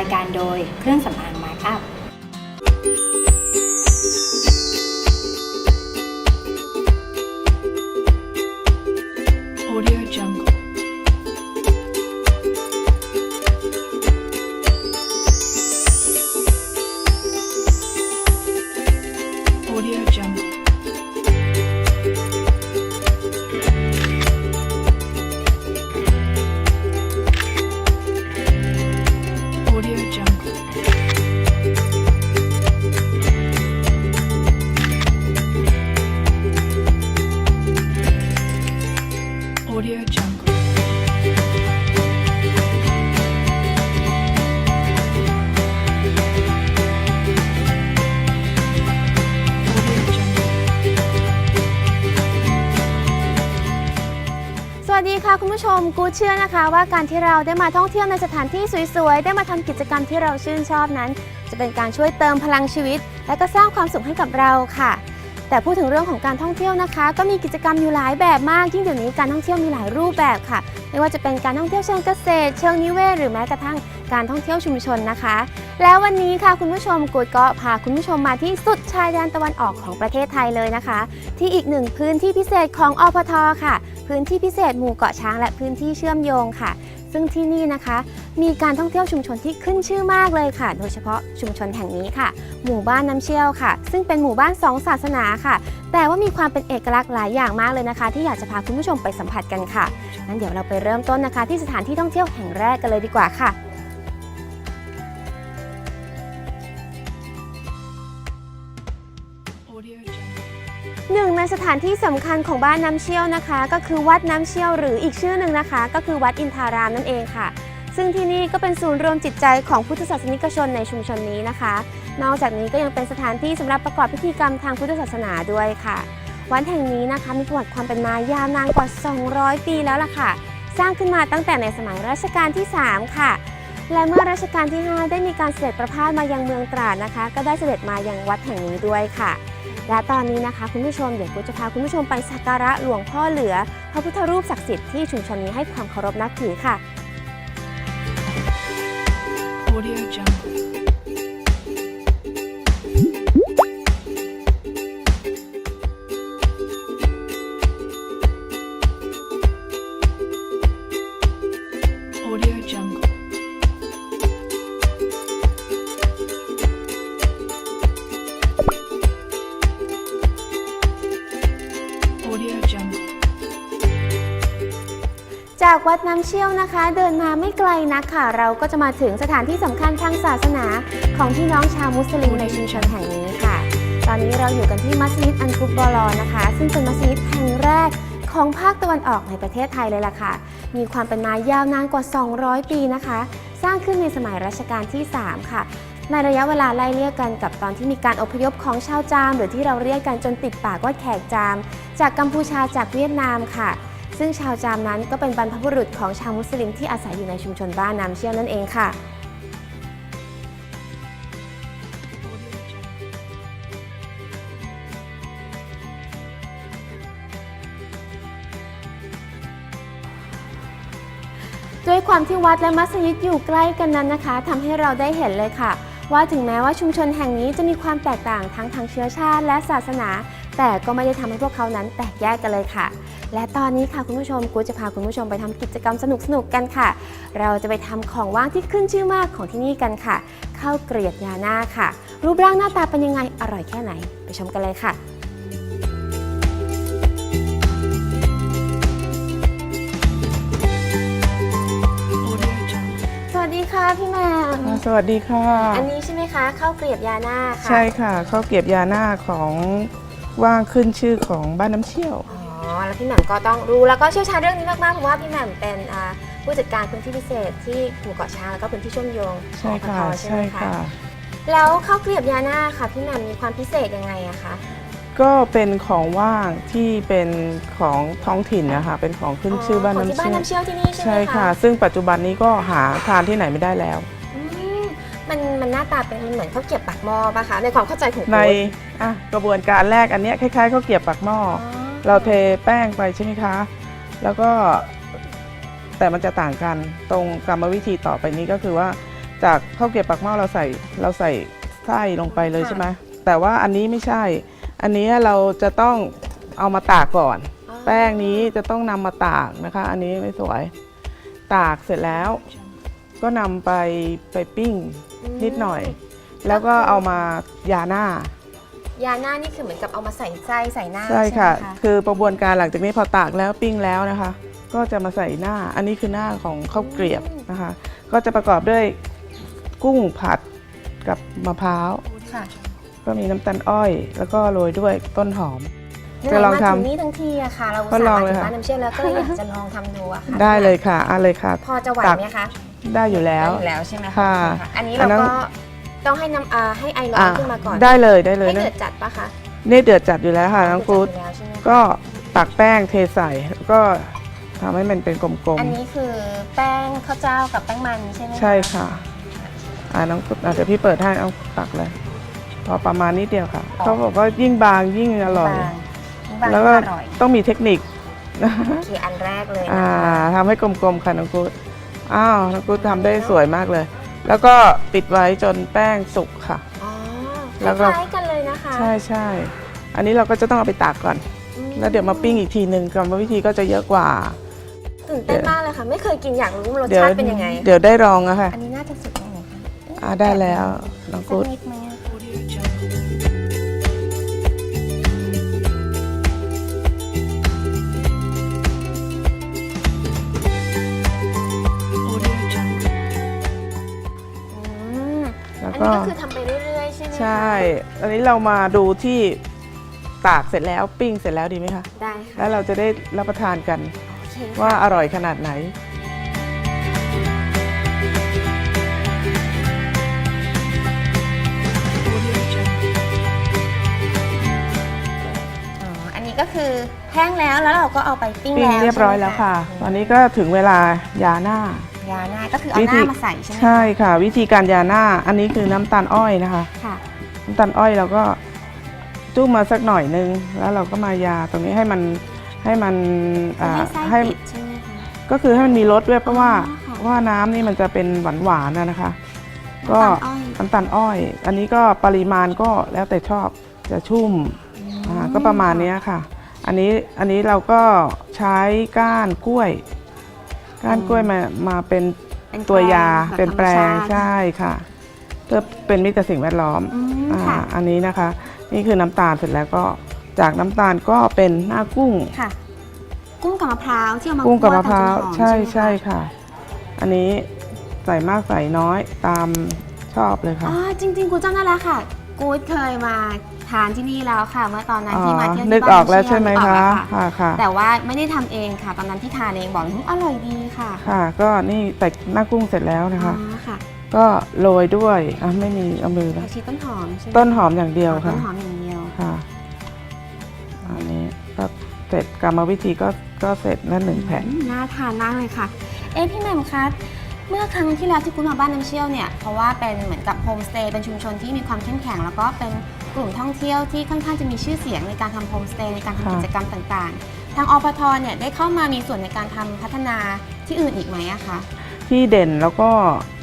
รายการโดยเครื่องสำอาง มกูเชื่อนะคะว่าการที่เราได้มาท่องเที่ยวในสถานที่สวยๆ ได้มาทำกิจกรรมที่เราชื่นชอบนั้น จะเป็นการช่วยเติมพลังชีวิต และก็สร้างความสุขให้กับเราค่ะ แต่พูดถึงเรื่องของการท่องเที่ยวนะคะ ก็มีกิจกรรมอยู่หลายแบบมาก ยิ่งเดี๋ยวนี้การท่องเที่ยวมีหลายรูปแบบค่ะ ไม่ว่าจะเป็นการท่องเที่ยวเชิงเกษตร เชิงนิเวศ หรือแม้กระทั่งการท่องเที่ยวชุมชนนะคะ แล้ววันนี้ค่ะคุณผู้ชมกูดก็พาคุณผู้ชมมาที่สุดชายแดนตะวันออกของประเทศไทยเลยนะคะ ที่อีกหนึ่งพื้นที่พิเศษของอพทค่ะ พื้นที่พิเศษหมู่เกาะช้างและพื้นที่เชื่อมโยงค่ะ ซึ่งที่นี่นะคะ มีการท่องเที่ยวชุมชนที่ขึ้นชื่อมากเลยค่ะ โดยเฉพาะชุมชนแห่งนี้ค่ะ หมู่บ้านน้ำเชี่ยวค่ะ ซึ่งเป็นหมู่บ้านสองศาสนาค่ะ แต่ว่ามีความเป็นเอกลักษณ์หลายอย่างมากเลยนะคะ ที่อยากจะพาคุณผู้ชมไปสัมผัสกันค่ะงั้นเดี๋ยวเราไปเริ่มต้นนะคะ ที่สถานที่ท่องเที่ยวแห่งแรกกันเลยดีกว่าค่ะ หนึ่งในสถานที่สำคัญของบ้านน้ำเชี่ยวนะคะ ก็คือวัดน้ำเชี่ยวหรืออีกชื่อหนึ่งนะคะ ก็คือวัดอินทารามนั่นเองค่ะ ซึ่งที่นี่ก็เป็นศูนย์รวมจิตใจของพุทธศาสนิกชนในชุมชนนี้นะคะ นอกจากนี้ก็ยังเป็นสถานที่สำหรับประกอบพิธีกรรมทางพุทธศาสนาด้วยค่ะ วัดแห่งนี้นะคะมีประวัติความเป็นมายาวนานกว่า 200 ปีแล้วล่ะค่ะ สร้างขึ้นมาตั้งแต่ในสมัยรัชกาลที่ 3 ค่ะและเมื่อรัชกาลที่ 5 ได้มีการเสด็จประพาสมายังเมืองตราดนะคะ ก็ได้เสด็จมายังวัดแห่งนี้ด้วยค่ะ และตอนนี้นะคะคุณผู้ชมเดี๋ยวกูจะพาคุณผู้ชมไปสักการะหลวงพ่อเหลือ พระพุทธรูปศักดิ์สิทธิ์ที่ชุมชนนี้ให้ความเคารพนับถือค่ะ Audio Jungle. วัดน้ำเชี่ยวนะคะ เดินมาไม่ไกลนักค่ะ เราก็จะมาถึงสถานที่สำคัญทางศาสนา ของพี่น้องชาวมุสลิมในชุมชนแห่งนี้ค่ะ ตอนนี้เราอยู่กันที่มัสยิดอันกุบบอลอนะคะ ซึ่งเป็นมัสยิดแห่งแรกของภาคตะวันออกในประเทศไทยเลยล่ะค่ะ มีความเป็นมายาวนานกว่า 200 ปีนะคะ สร้างขึ้นในสมัยรัชกาลที่ 3 ค่ะ ในระยะเวลาไล่เลี่ยกันกับตอนที่มีการอพยพของชาวจาม หรือที่เราเรียกกันจนติดปากว่าแขกจาม จากกัมพูชาจากเวียดนามค่ะ ซึ่งชาวจามนั้นก็เป็นบรรพบุรุษของชาวมุสลิมที่อาศัยอยู่ในชุมชนบ้านน้ำเชี่ยวนั่นเองค่ะ ด้วยความที่วัดและมัสยิดอยู่ใกล้กันนั้นนะคะทำให้เราได้เห็นเลยค่ะ ว่าถึงแม้ว่าชุมชนแห่งนี้จะมีความแตกต่างทั้งทางเชื้อชาติและศาสนา แต่ก็ไม่ได้ทำให้พวกเขานั้นแตกแยกกันเลยค่ะ และตอนนี้ค่ะคุณผู้ชมกูจะพาคุณผู้ชมไปทำกิจกรรมสนุกๆกันค่ะ เราจะไปทำของว่างที่ขึ้นชื่อมากของที่นี่กันค่ะข้าวเกรียบยานาค่ะ รูปร่างหน้าตาเป็นยังไงอร่อยแค่ไหน ไปชมกันเลยค่ะ Audio Jungle. สวัสดีค่ะพี่แหมมอ่าสวัสดีค่ะ อันนี้ใช่ไหมคะข้าวเกรียบยานาค่ะ ใช่ค่ะข้าวเกรียบยาหน้าของ ว่างขึ้นชื่อของบ้านน้ำเชี่ยว อ๋อ แล้วพี่แหม่มก็ต้องรู้แล้วก็เชี่ยวชาญเรื่องนี้มากๆเพราะว่าพี่แหม่มเป็นอ่าผู้จัดการพื้นที่พิเศษที่หมู่เกาะช้างแล้วก็พื้นที่เชื่อมโยงใช่ค่ะของอปทใช่ใช่ไหมคะค่ะ แล้วข้าวเกลียบยาน่าค่ะพี่แหม่มมีความพิเศษยังไงอะคะก็เป็นของว่างที่เป็นของท้องถิ่นนะคะเป็นของขึ้นชื่อบ้านของน้ำที่บ้านเชี่ยวน้ำเชี่ยวที่นี่ใช่ไหมใช่ค่ะ ซึ่งปัจจุบันนี้ก็หาทานที่ไหนไม่ได้แล้วอื มมันมันหน้าตาเป็นมันเหมือนข้าวเกรียบปากหม้อปะคะในความเข้าใจของในคุณอะกระบวนการแรกอันเนี้ยคล้ายๆข้าวเกรียบปากหม้ออ๋ออเราเทแป้งไปใช่ไหมคะ แล้วก็ แต่มันจะต่างกันตรงกรรมวิธีต่อไปนี้ก็คือว่าจากข้าวเกรียบปากหม้อเราใส่เราใส่ไส้ลงไปเลยใช่ไหมแต่ว่าอันนี้ไม่ใช่ อันนี้เราจะต้องเอามาตากก่อน อ๋อแป้งนี้จะต้องนำมาตากนะคะ อันนี้ไม่สวย ตากเสร็จแล้ว ก็นำไปไปปิ้ง นิดหน่อย แล้วก็เอามายาหน้า ยาหน้านี่คือเหมือนกับเอามาใส่ไส้ใส่หน้าใช่ค่ะไหมคือกระบวนการหลังจากนี้พอตากแล้วปิ้งแล้วนะคะ ก็จะมาใส่หน้า อันนี้คือหน้าของข้าวเกรียบนะคะ ก็จะประกอบด้วยกุ้งผัดกับมะพร้าวค่ะก็มีน้ำตาลอ้อย แล้วก็โรยด้วยต้นหอมจะจะลลอองงทำทำนี่ทั้งทีอะค่ะ เราก็สาลองมารถเลยถึงค่ะบ้านน้ำเชื่อมแล้วก็เลยอยากจะลองทำดูอะค่ะ ได้เลยค่ะเอะเลยค่ะ พอจะไหวตักไหมคะ ได้อยู่แล้ว ได้อยู่แล้วใช่ไหมค่ะโอเอันนี้อัเรานนั้นก็ต้องให้น้ำอ่าให้ไอร้อนอะขึ้นมาก่อนได้เลยได้เลยให้เดือดจัดปะคะนี่เดือดจัดอยู่แล้วค่ะน้องกู๊ดเดือจัอยู่แล้วใช่ไหมคะก็ตักแป้งเทใส่แล้วก็ทำให้มันเป็นกลมอันนี้คือแป้งข้าวเจ้ากับแป้งมันใช่ไหมๆ ใช่ค่ะ อ่าน้องกุ๊ดอะเดี๋ยวพี่เปิดให้เอาตักเลย พอประมาณนิดเดียวค่ะ เขาบอกว่ายิ่งบางยิ่งอร่อย บางบางแล้วก็อร่อยต้องมีเทคนิคคืออันแรกเลยนะอ่าทำให้กลมๆค่ะน้องกุ๊ด อ้าวน้องกุ๊ดทำได้สวยมากเลย แล้วก็ปิดไว้จนแป้งสุกค่ะ อ๋อแล้วก็คล้ายๆกันเลยนะคะใช่ใช่อันนี้เราก็จะต้องเอาไปตากก่อน อืแล้วเดี๋ยวมาปิ้งอีกทีหนึ่งกรรมวิธีก็จะเยอะกว่า ตื่นเต้นมากเลยค่ะ ไม่เคยกินอยากรู้รสเดี๋ยวชาติเป็นยังไง เดี๋ยวได้ลองอะค่ะ อันนี้น่าจะสุกแล้วไหมคะอ่าได้แล้วน้องสักกุ๊ดนิดไหม แล้วอันก็นี้ก็คือทำไปเรื่อยๆ ใช่ไหมคะใช่ อันนี้เรามาดูที่ตากเสร็จแล้วปิ้งเสร็จแล้วดีไหมคะ ได้ค่ะแล้วเราจะได้รับประทานกันโอเคว่าค่ะอร่อยขนาดไหน อ๋ออันนี้ก็คือแห้งแล้วแล้วเราก็เอาไปปิ้งปิ้งแล้วเรียบร้อยใช่ไหมแล้วค่ะ ตอนนี้ก็ถึงเวลายาหน้า ยาหน้าก็คือเอาวิหธี น้ามาใส่ใช่ไหมคะใช่ค่ะ วิธีการยาหน้าอันนี้คือน้ำตาลอ้อยนะคะ ค่ะ น้ำตาลอ้อยเราก็จุ่มมาสักหน่อยนึง แล้วเราก็มายาตรงนี้ให้มันให้มันอ่าให้ไส้ให้ติดใช่ไหมคะ ก็คือให้มันมีรสด้วยเพราะว่าอ๋อค่ะว่าน้ำนี่มันจะเป็นหวานหวานๆนะนะคะ ก็น้ำตาลอ้อยน้ำตาลอ้อยอันนี้ก็ปริมาณก็แล้วแต่ชอบจะชุ่มอ่าก็ประมาณเนี้ยค่ะ อันนี้อันนี้เราก็ใช้ก้านกล้วย ก้านกล้วยมามาเป็นเป็นตัวยาแบบเป็นแปลธรรมงชาติใช่ค่ะเพื่อเป็นมิตรกับสิ่งแวดล้อมอืมอ่าค่ะ อันนี้นะคะ นี่คือน้ำตาลเสร็จแล้วก็จากน้ำตาลก็เป็นหน้ากุ้ง ค่ะ กุ้งกับมะพร้าวที่เอามากุ้งกับคั่มะพร้าวทำจนหอมใช่ไหมคะใช่ค่ะ อันนี้ใส่มากใส่น้อยตามชอบเลยค่ะอ๋อจริงๆกูจำได้แล้วค่ะ กูดเคยมา ทานที่นี่แล้วค่ะ เมื่อตอนนั้นที่มาเที่ยวที่นึกบ้านออกแล้วน้ำใช่ไหมนึกอคะอกแล้วค่ะ ค่ะค่ะแต่ว่าไม่ได้ทำเองค่ะ ตอนนั้นที่ทานเองบอกเลยว่าอร่อยดีค่ะค่ะ ก็นี่ใส่หน้ากุ้งเสร็จแล้วนะคะ อ๋อค่ะก็โรยด้วยอะไม่มีเอามือผันะกชีต้นหอมใช่ไหมต้นหอมอย่างเดียวอ๋อค่ะ ต้นหอมอย่างเดียว ค่ะ อันนี้ก็เสร็จกรรมวิธีก็ก็เสร็จนั่นหนึ่งแผ่น อืมน่าทานมากเลยค่ะ เอ๊ะพี่แหม่มคะเมื่อครั้งที่แล้วที่คุณมาบ้านน้ำเชี่ยวเนี่ย เพราะว่าเป็นเหมือนกับโฮมสเตย์เป็นชุมชนที่มีความเข้มแข็ง แล้วก็เป็น กลุ่มท่องเที่ยวที่ค่อนข้างจะมีชื่อเสียงในการทำโฮมสเตย์ในการทำค่ะกิจกรรมต่างๆ ทางอปทเนี่ยได้เข้ามามีส่วนในการทำพัฒนาที่อื่นอีกไหมอะคะที่เด่นแล้วก็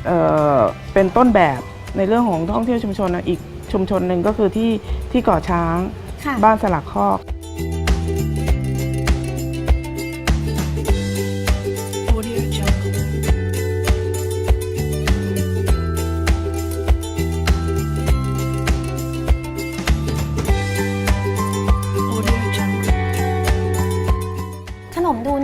เอ่อเป็นต้นแบบในเรื่องของท่องเที่ยวชุมชนนะอีกชุมชนหนึ่งก็คือที่ที่เกาะช้าง ค่ะ บ้านสลักคอก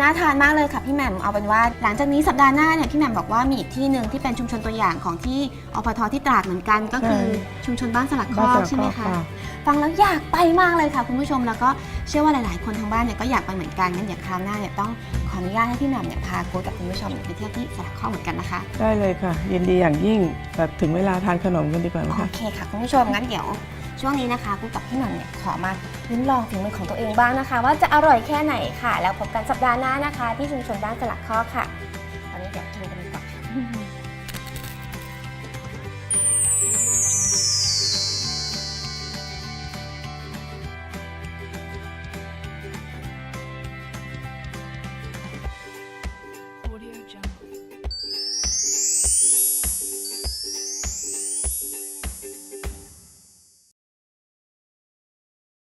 นมดูน่าทานมากเลยค่ะพี่แหม่มเอาเป็นว่า หลังจากนี้สัปดาห์หน้าเนี่ยพี่แหม่มบอกว่ามีอีกที่หนึ่งที่เป็นชุมชนตัวอย่างของที่อปทที่ตราดเหมือนกัน ก็คือชุมชนบ้านสลักคบ้านอสกลักใช่ไหมข้อคะฟังแล้วอยากไปมากเลยค่ะคุณผู้ชมแล้วก็เชื่อว่าหลาย ๆ คนทางบ้านเนี่ยก็อยากไปเหมือนกันงั้นเดี๋ยวคราวหน้าเนี่ยต้องขออนุญาตให้พี่แหม่มเนี่ยพาโค้ดกับคุณผู้ชมไปเที่ยวที่สลักข้อเหมือนกันนะคะ ได้เลยค่ะ ยินดีอย่างยิ่งแต่ถึงเวลาทานขนมกันดีกว่าไหมโอคะเคค่ะคุณผู้ชมงั้นเดี๋ยว ช่วงนี้นะคะกูกับพี่หน่อยเนี่ยขอมาลิ้มลองฝีมือของตัวเองบ้างนะคะ ว่าจะอร่อยแค่ไหนค่ะ แล้วพบกันสัปดาห์หน้านะคะ ที่ชุมชนบ้านสลักข้อค่ะตอค่ะ